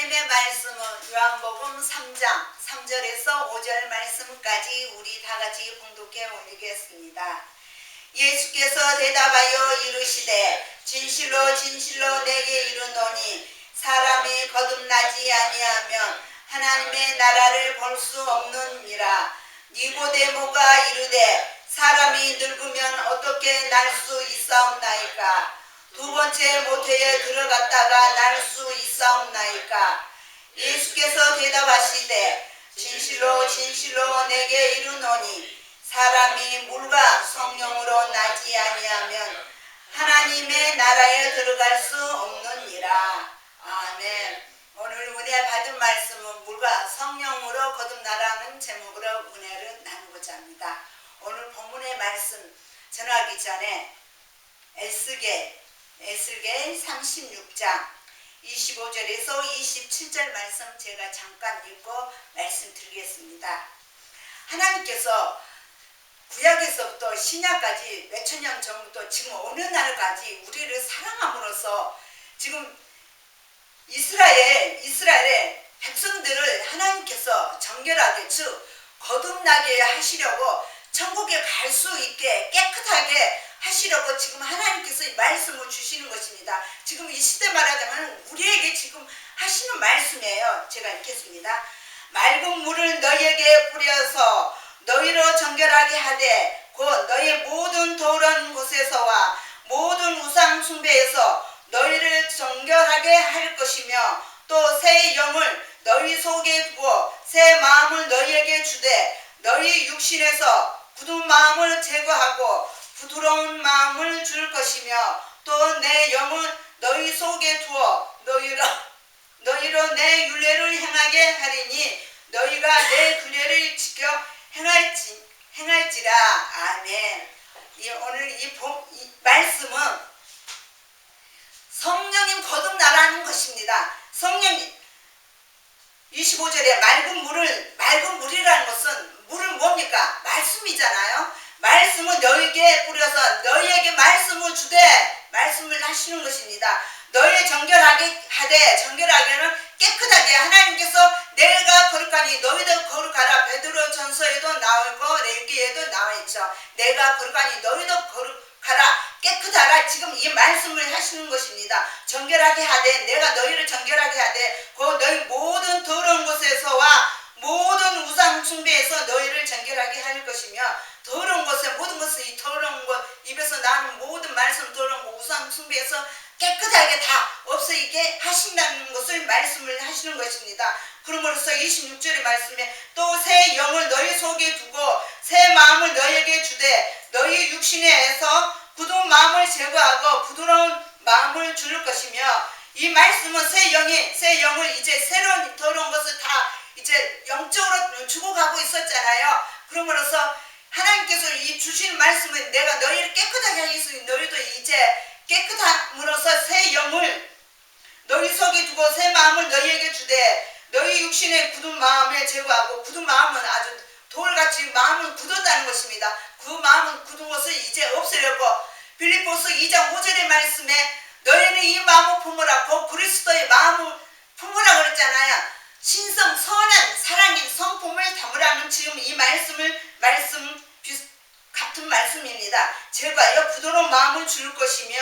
하나님의 말씀은 요한복음 3장 3절에서 5절 말씀까지 우리 다 같이 봉독해 올리겠습니다. 예수께서 대답하여 이르시되 진실로 진실로 내게 이르노니 사람이 거듭나지 아니하면 하나님의 나라를 볼 수 없느니라 니고데모가 이르되 사람이 늙으면 어떻게 날 수 있사옵나이까 두 번째 모태에 들어갔다가 날 수 있사옵나이까? 예수께서 대답하시되 진실로 진실로 내게 이르노니 사람이 물과 성령으로 나지 아니하면 하나님의 나라에 들어갈 수 없느니라. 아멘. 오늘 은혜 받은 말씀은 물과 성령으로 거듭나라는 제목으로 은혜를 나누고자 합니다. 오늘 본문의 말씀 전하기 전에 에스겔 에스겔 36장 25절에서 27절 말씀 제가 잠깐 읽고 말씀드리겠습니다. 하나님께서 구약에서부터 신약까지 몇천 년 전부터 지금 어느 날까지 우리를 사랑함으로써 지금 이스라엘 이스라엘의 백성들을 하나님께서 정결하게 즉 거듭나게 하시려고 천국에 갈 수 있게 깨끗하게 하시려고 지금 하나님께서 이 말씀을 주시는 것입니다. 지금 이 시대 말하자면 우리에게 지금 하시는 말씀이에요. 제가 읽겠습니다. 맑은 물을 너희에게 뿌려서 너희로 정결하게 하되 곧 너희 모든 더러운 곳에서와 모든 우상 숭배에서 너희를 정결하게 할 것이며 또 새 영을 너희 속에 두어 새 마음을 너희에게 주되 너희 육신에서 굳은 마음을 제거하고 부드러운 마음을 줄 것이며 또 내 영을 너희 속에 두어 너희로 너희로 내 윤례를 행하게 하리니 너희가 내 규례를 지켜 행할지 행할지라 아멘. 이 오늘 이, 본- 이 말씀은 성령님 거듭나라는 것입니다. 성령 25절에 맑은 물을 맑은 물이라는 것은 물은 뭡니까? 말씀이잖아요. 말씀은 너희에게 뿌려서 너희에게 말씀을 주되 말씀을 하시는 것입니다. 너희 정결하게 하되 정결하게는 깨끗하게 하나님께서 내가 거룩하니 너희도 거룩하라 베드로 전서에도 나오고 레기에도 나와 있죠. 내가 거룩하니 너희도 거룩하라 깨끗하라 지금 이 말씀을 하시는 것입니다. 정결하게 하되 내가 너희를 정결하게 하되 그 너희 모든 더러운 곳에서와 모든 우상 숭배에서 너희를 정결하게 할 것이며 더러운 것에 모든 것을 이 더러운 것 입에서 나는 모든 말씀 더러운 것 우상 숭배에서 깨끗하게 다 없어지게 하신다는 것을 말씀을 하시는 것입니다. 그러므로써 26절의 말씀에 또 새 영을 너희 속에 두고 새 마음을 너희에게 주되 너희 육신에서 굳은 마음을 제거하고 부드러운 마음을 줄 것이며 이 말씀은 새 영이 새 영을 이제 새로운 더러운 것을 다 이제 영적으로 주고 가고 있었잖아요. 그러므로써 하나님께서 이 주신 말씀은 내가 너희를 깨끗하게 하기 위해서 너희도 이제 깨끗함으로써 새 영을 너희 속에 두고 새 마음을 너희에게 주되 너희 육신의 굳은 마음을 제거하고 굳은 마음은 아주 돌같이 마음은 굳었다는 것입니다. 그 마음은 굳은 것을 이제 없애려고 빌립보서 2장 5절의 말씀에 너희는 이 마음을 품으라 고 그리스도의 마음을 품으라 그랬잖아요. 신성 선한 사랑인 성품을 담으라는 지금 이 말씀을 말씀 비슷- 같은 말씀입니다. 제가요 부드러운 마음을 줄 것이며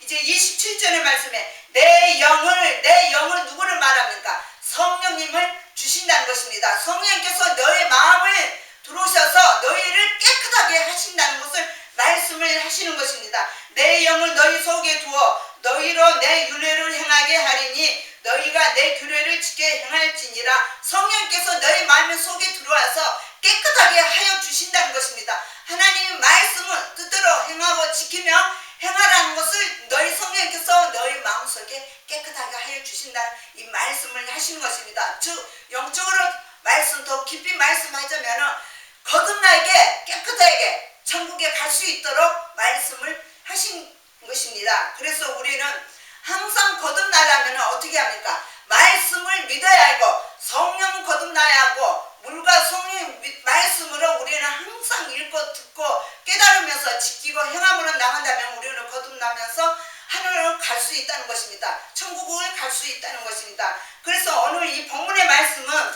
이제 27절의 말씀에 내 영을 내 영을 누구를 말합니까? 성령님을 주신다는 것입니다. 성령님께서 너의 마음을 들어오셔서 너희를 깨끗하게 하신다는 것을 말씀을 하시는 것입니다. 내 영을 너희 속에 두어 너희로 내 윤례를 행하게 하리니 너희가 내 규례를 지켜 행할지니라 성령께서 너희 마음 속에 들어와서 깨끗하게 하여 주신다는 것입니다. 하나님의 말씀을 뜻대로 행하고 지키며 행하라는 것을 너희 성령께서 너희 마음속에 깨끗하게 하여 주신다는 이 말씀을 하시는 것입니다. 즉 영적으로 말씀 더 깊이 말씀하자면은 거듭나게 깨끗하게 천국에 갈 수 있도록 말씀을 하신 것입니다. 그래서 우리는 항상 거듭나려면 어떻게 합니까? 말씀을 믿어야 하고 성령 거듭나야 하고 물과 성령 미- 말씀으로 우리는 항상 읽고 듣고 깨달으면서 지키고 행함으로 나간다면 우리는 거듭나면서 하늘을 갈 수 있다는 것입니다. 천국을 갈 수 있다는 것입니다. 그래서 오늘 이 본문의 말씀은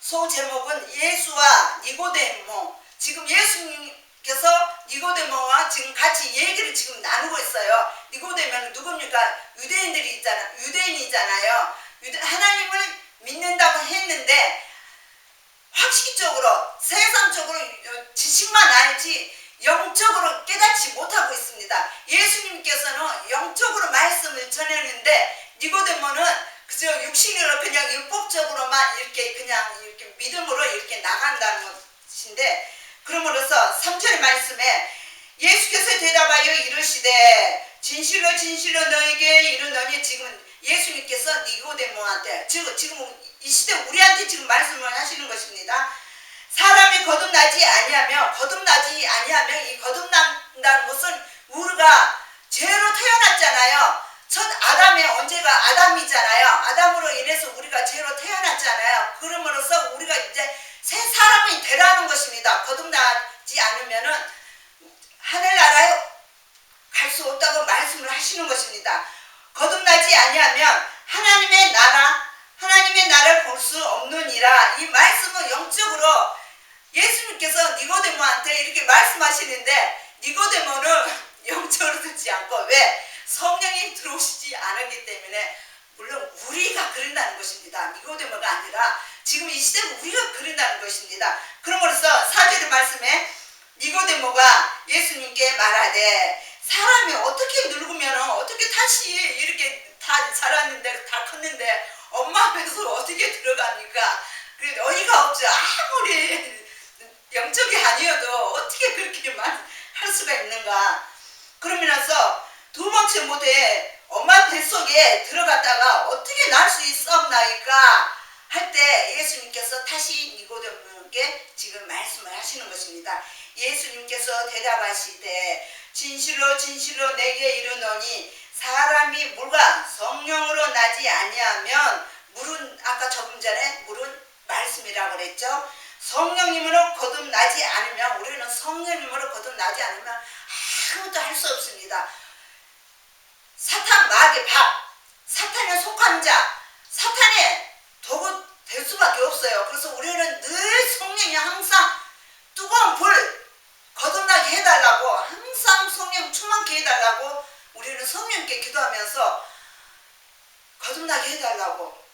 소 제목은 예수와 니고데모 지금 예수님께서 니고데모와 지금 같이 얘기를 지금 나누고 있어요. 니고데모는 누굽니까? 유대인들이 있잖아. 유대인이잖아요. 유대, 하나님을 믿는다고 했는데 확실적으로 세상적으로 지식만 알지 영적으로 깨닫지 못하고 있습니다. 예수님께서는 영적으로 말씀을 전했는데 니고데모는 그저 육신으로 그냥 율법적으로만 이렇게 그냥 이렇게 믿음으로 이렇게 나간다는 것인데 그러므로서 3절 말씀에 예수께서 대답하여 이르시되 진실로 진실로 너에게 이르노니 지금 예수님께서 니고데모한테 지금 지금 이 시대 우리한테 지금 말씀을 하시는 것입니다. 사람이 거듭나지 아니하며 거듭나지 아니하며 이 거듭난다는 것은 우리가 죄로 태어났잖아요. 첫 아담의 언제가 아담이잖아요. 아담으로 인해서 우리가 죄로 태어났잖아요. 그러므로써 우리가 이제 새 사람이 되라는 것입니다. 거듭나지 않으면은 하늘나라에 갈 수 없다고 말씀을 하시는 것입니다. 거듭나지 아니하면 하나님의 나라, 하나님의 나라를 볼 수 없느니라. 이 말씀은 영적으로 예수님께서 니고데모한테 이렇게 말씀하시는데 니고데모는 영적으로 듣지 않고 왜 성령이 들어오시지 않았기 때문에 물론 우리가 그런다는 것입니다. 니고데모가 아니라 지금 이 시대 우리가 그런다는 것입니다. 그러므로써 사절의 말씀에 니고데모가 예수님께 말하되 사람이 어떻게 늙으면 어떻게 다시 이렇게 다 자랐는데 다 컸는데 엄마 앞에서 어떻게 들어갑니까? 그 어이가 없죠. 아무리 영적이 아니어도 어떻게 그렇게만 할 수가 있는가? 그러면서 두 번째 모델 엄마 뱃속에 들어갔다가 어떻게 날 수 있었나이까 할 때 예수님께서 다시 니고데모에게 지금 말씀을 하시는 것입니다. 예수님께서 대답하시되 진실로 진실로 내게 이르노니 사람이 물과 성령으로 나지 아니하면 물은 아까 조금 전에 물은 말씀이라고 그랬죠. 성령님으로 거듭나지 않으면 우리는 성령님으로 거듭나지 않으면 아무것도 할 수 없습니다. 사탄 마귀 밥 사탄에 속한 자 사탄의 도구 될 수밖에 없어요. 그래서 우리는 늘 성령이 항상 뜨거운 불 거듭나게 해달라고 항상 성령 충만케 해달라고 우리는 성령께 기도하면서 거듭나게 해달라고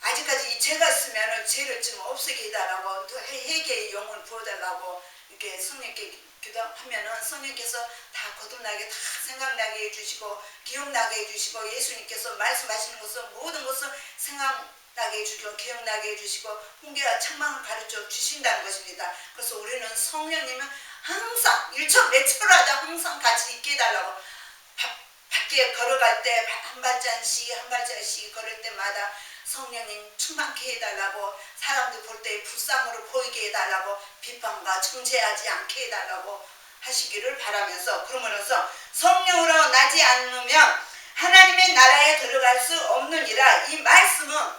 아직까지 이 죄가 있으면 죄를 좀 없애게 해달라고 또 회개의 영을 부어달라고 이렇게 성령께 기도하면은 성령께서 다 거듭나게 다 생각나게 해주시고 기억나게 해주시고 예수님께서 말씀하시는 것은 모든 것을 생각나게 해주시고 기억나게 해주시고 훈계와 책망을 가르쳐 주신다는 것입니다. 그래서 우리는 성령님은 항상 일초매초라도 항상 같이 있게 해달라고. 바, 밖에 걸어갈 때 한 발자씩 한 발자씩 걸을 때마다 성령님 충만케 해달라고 사람들 볼 때 불쌍으로 보이게 해달라고 비판과 정죄하지 않게 해달라고 하시기를 바라면서 그러므로서 성령으로 나지 않으면 하나님의 나라에 들어갈 수 없느니라. 이 말씀은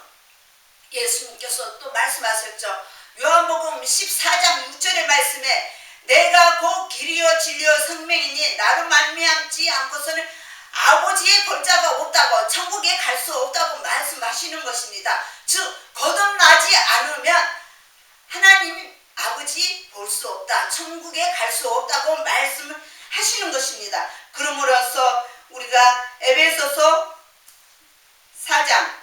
예수님께서 또 말씀하셨죠. 요한복음 14장 6절의 말씀에 내가 곧 길이요 진리요 생명이니 나로 말미암지 않고서는 아버지의 벌자가 없다고 천국에 갈 수 없다고 말씀하시는 것입니다. 즉 거듭나지 않으면 하나님 아버지 볼 수 없다. 천국에 갈 수 없다고 말씀을 하시는 것입니다. 그러므로써 우리가 에베소서 4장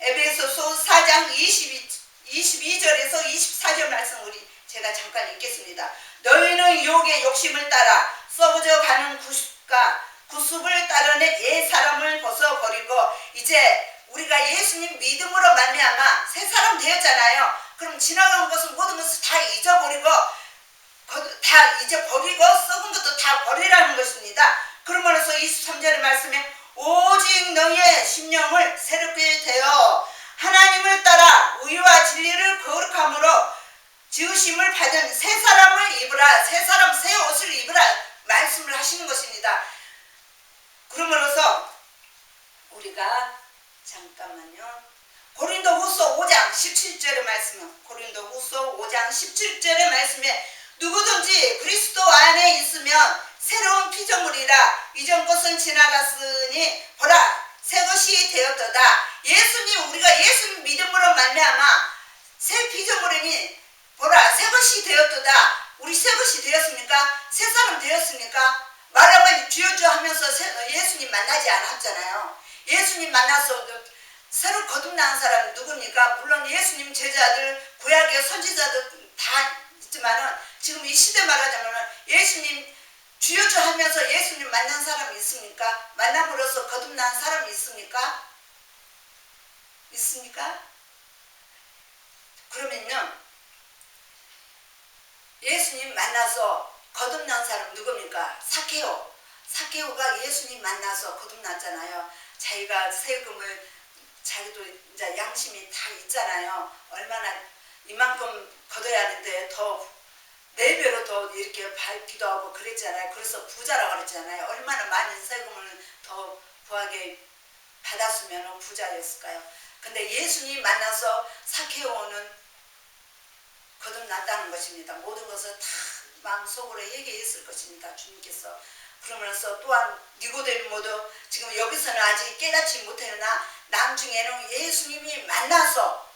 에베소서 4장 22, 22절에서 24절 말씀 우리 제가 잠깐 읽겠습니다. 너희는 욕의 욕심을 따라 썩어져 가는 구습과 구습을 따르는 옛 사람을 벗어버리고 이제 우리가 예수님 믿음으로 말미암아 새 사람 되었잖아요. 그럼 지나간 것은 모든 것을 다 잊어버리고 거- 다 잊어버리고 썩은 것도 다 버리라는 것입니다. 그러므로서 23절의 말씀에 오직 너희의 심령을 새롭게 되어 하나님을 따라 의와 진리를 거룩함으로 지으심을 받은 새 사람을 입으라 새 사람 새 옷을 입으라 말씀을 하시는 것입니다. 그러므로서 우리가 잠깐만요. 고린도 후서 5장 17절의 말씀은 고린도 후서 5장 17절의 말씀에 누구든지 그리스도 안에 있으면 새로운 피조물이라 이전 것은 지나갔으니 보라 새 것이 되었도다 예수님 우리가 예수님 믿음으로 말미암아 새 피조물이니 보라 새 것이 되었도다 우리 새 것이 되었습니까? 새 사람 되었습니까? 말하면 주여주 하면서 새- 예수님 만나지 않았잖아요 예수님 만나서 새로 거듭난 사람은 누굽니까? 물론 예수님 제자들 구약의 선지자들 다 있지만은 지금 이 시대 말하자면은 예수님 주여주 하면서 예수님 만난 사람이 있습니까? 만남으로써 거듭난 사람이 있습니까? 있습니까? 그러면요 예수님 만나서 거듭난 사람 누굽니까? 사케오 사케오가 예수님 만나서 거듭났잖아요 자기가 세금을 자기도 이제 양심이 다 있잖아요 얼마나 이만큼 걷어야 하는데 더 네 배로 더 이렇게 밟기도 하고 그랬잖아요. 그래서 부자라고 그랬잖아요. 얼마나 많은 세금을 더 부하게 받았으면 부자였을까요? 근데 예수님 만나서 사케오는 거듭났다는 것입니다. 모든 것을 다 마음속으로 얘기했을 것입니다. 주님께서. 그러면서 또한 니고데모도 지금 여기서는 아직 깨닫지 못했으나 남중에는 예수님이 만나서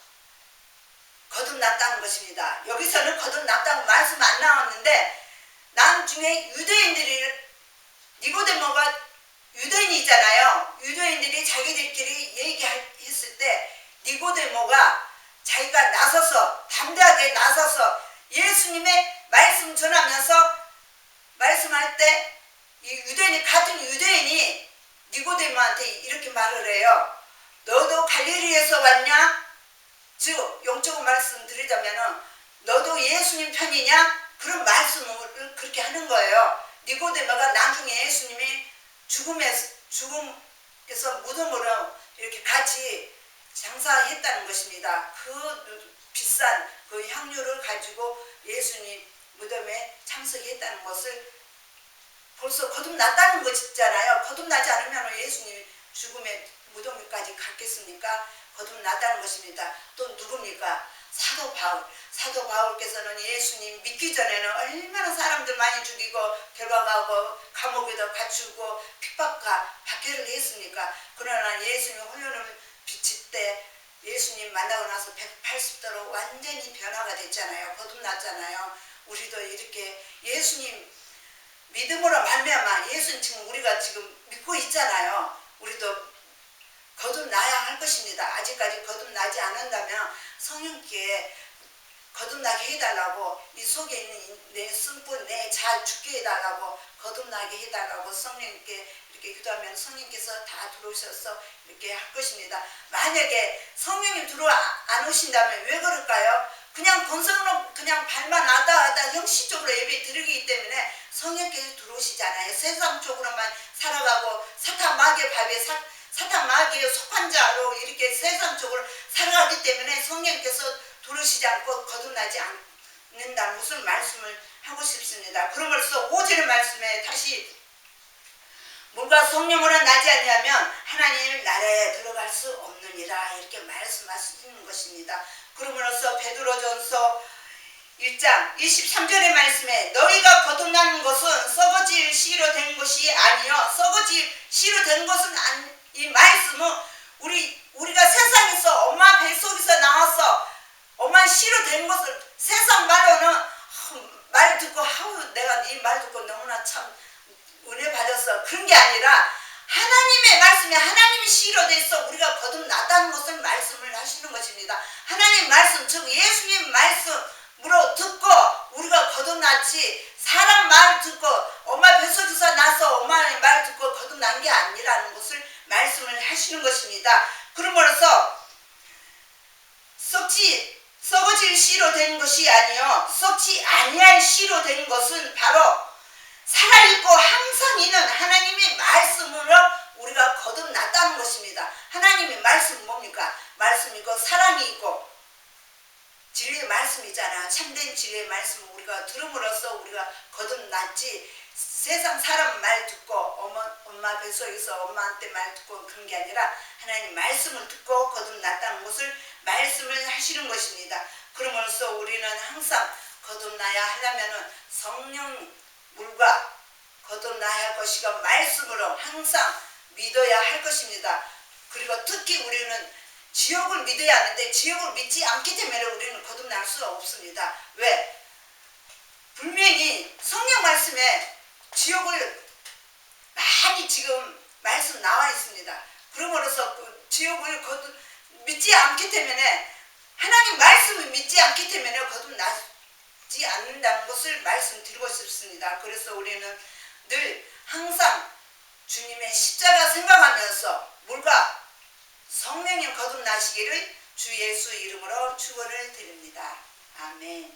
거듭났다는 것입니다. 여기서는 거듭났다고 말씀 안 나왔는데 남중에 유대인들이 니고데모가 유대인이잖아요. 유대인들이 자기들끼리 얘기했을 때 니고데모가 자기가 나서서 담대하게 나서서 예수님의 말씀 전하면서 말씀할 때 이 유대인이 같은 유대인이 니고데모한테 이렇게 말을 해요. 너도 갈릴리에서 왔냐? 즉 영적으로 말씀드리자면은 너도 예수님 편이냐? 그런 말씀을 그렇게 하는 거예요. 니고데모가 나중에 예수님이 죽음에 죽음에서 무덤으로 이렇게 같이 장사했다는 것입니다. 그 비싼 그 향료를 가지고 예수님 무덤에 참석했다는 것을 벌써 거듭났다는 것이잖아요. 거듭나지 않으면 예수님 죽음의 무덤까지 갔겠습니까? 거듭났다는 것입니다. 또 누굽니까? 사도 바울. 사도 바울께서는 예수님 믿기 전에는 얼마나 사람들 많이 죽이고 결박하고 감옥에도 갇히고 핍박과 박해를 했습니까? 그러나 예수님 훈련을 비칠 때 예수님 만나고 나서 180도로 완전히 변화가 됐잖아요. 거듭났잖아요. 우리도 이렇게 예수님 믿음으로 말미암아 예수님 지금 우리가 지금 믿고 있잖아요. 우리도 거듭나야 할 것입니다. 아직까지 거듭나지 않는다면 성령께 거듭나게 해달라고 이 속에 있는 내 승분 내 잘 죽게 해달라고 거듭나게 해달라고 성령께 이렇게 기도하면 성령께서 다 들어오셔서 이렇게 할 것입니다. 만약에 성령님 들어 안 오신다면 왜 그럴까요? 그냥 건성으로 그냥 발만 왔다 갔다 형식적으로 예배 드리기 때문에 성령께서 들어오시잖아요. 세상 쪽으로만 살아가고 사탄 마귀의 밥에 사, 사탄 마귀의 속한 자로 이렇게 세상 쪽으로 살아가기 때문에 성령께서 들어오시지 않고 거듭나지 않는다 무슨 말씀을 하고 싶습니다. 그러므로써 오절의 말씀에 다시 물과 성령으로 나지 않냐면 하나님 나라에 들어갈 수 없느니라 이렇게 말씀하시는 것입니다. 그러므로써 베드로전서 1장 23절의 말씀에 너희가 거듭나는 것은 썩어질 씨로 된 것이 아니요 썩어질 씨로 된 것은 아니, 이 말씀은 우리 우리가 세상에서 엄마 뱃속에서 나와서 엄마 씨로 된 것을 세상 말로는 아우, 말 듣고 하우 내가 네 말 듣고 너무나 참 은혜 받았어 그런 게 아니라 하나님의 말씀이 하나님의 씨로 돼서 우리가 거듭났다는 것을 말씀을 하시는 것입니다. 하나님 말씀 즉 예수님 말씀으로 듣고 우리가 거듭났지 사람 말 듣고 엄마 뱃속에서 나서 엄마의 말 듣고 거듭난 게 아니라는 것을 말씀을 하시는 것입니다. 그러므로써 썩지 썩어질 씨로 된 것이 아니요 썩지 아니할 씨로 된 것은 바로 살아있고 항상 있는 하나님의 말씀으로 우리가 거듭났다는 것입니다. 하나님의 말씀은 뭡니까? 말씀이고 사랑이 있고 진리의 말씀이잖아. 참된 진리의 말씀을 우리가 들음으로써 우리가 거듭났지 세상 사람 말 듣고 엄마, 엄마 뱃속에서 엄마한테 말 듣고 그런 게 아니라 하나님 말씀을 듣고 거듭났다는 것을 말씀을 하시는 것입니다. 그러므로써 우리는 항상 거듭나야 하려면은 성령 물과 거듭나야 할 것이고 말씀으로 항상 믿어야 할 것입니다. 그리고 특히 우리는 지옥을 믿어야 하는데 지옥을 믿지 않기 때문에 우리는 거듭날 수 없습니다. 왜? 분명히 성령 말씀에 지옥을 많이 지금 말씀 나와 있습니다. 그러므로서 그 지옥을 거듭 믿지 않기 때문에 하나님 말씀을 믿지 않기 때문에 거듭나지 않는다는 것을 말씀드리고 싶습니다. 그래서 우리는 늘 항상 주님의 십자가 생각하면서 물과 성령님 거듭나시기를 주 예수 이름으로 축원을 드립니다. 아멘.